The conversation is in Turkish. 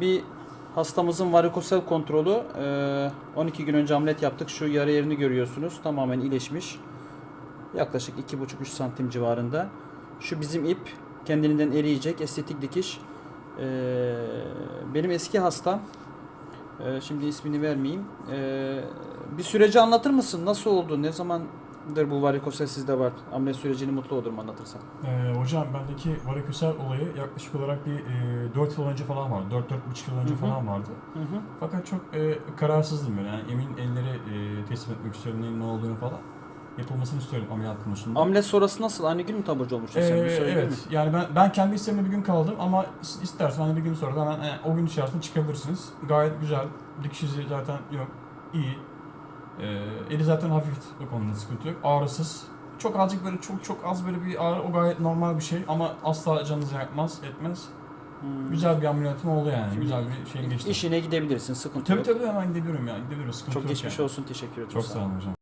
Bir hastamızın varikosel kontrolü. Ee, 12 gün önce ameliyat yaptık. Şu yara yerini görüyorsunuz. Tamamen iyileşmiş. Yaklaşık 2,5-3 santim civarında. Şu bizim ip kendiliğinden eriyecek. Estetik dikiş. Ee, benim eski hastam. Ee, şimdi ismini vermeyeyim. Bir süreci anlatır mısın? Nasıl oldu? Ne zamandır bu varikosel sizde var? Ameliyat sürecini mutlu olurum anlatırsan. Ee, hocam bendeki varikosel olayı yaklaşık olarak bir e, 4 yıl önce falan vardı. 4-4,5 yıl önce Hı hı. falan vardı. Hı hı. Fakat çok e, kararsızdım böyle. Yani emin ellere e, teslim etmek istiyorum neyin ne olduğunu falan. Yapılmasını istiyorum ameliyat konusunda. Ameliyat sonrası nasıl? Aynı gün mü taburcu olmuştun sen? Ee, Bir söyleyebilir evet. misin? Yani ben ben kendi isteğimle bir gün kaldım ama is- istersen hani bir gün sonra da hemen e, o gün içerisinde çıkabilirsiniz. Gayet güzel. Dikiş izi zaten yok. İyi. Ee, eli zaten hafif o konuda sıkıntı yok. Ağrısız. Çok azıcık böyle çok çok az böyle bir ağrı o gayet normal bir şey ama asla canınızı yakmaz etmez. Hmm. Güzel bir ameliyatım oldu yani. Şimdi Güzel bir şeyim geçti. İşine gidebilirsin. Sıkıntı Tabii yok. tabii hemen gidebilirim yani. Gidebilirim. Sıkıntı Çok yok geçmiş yani. olsun. Teşekkür ederim. Çok Sağ sağ ol. olun hocam.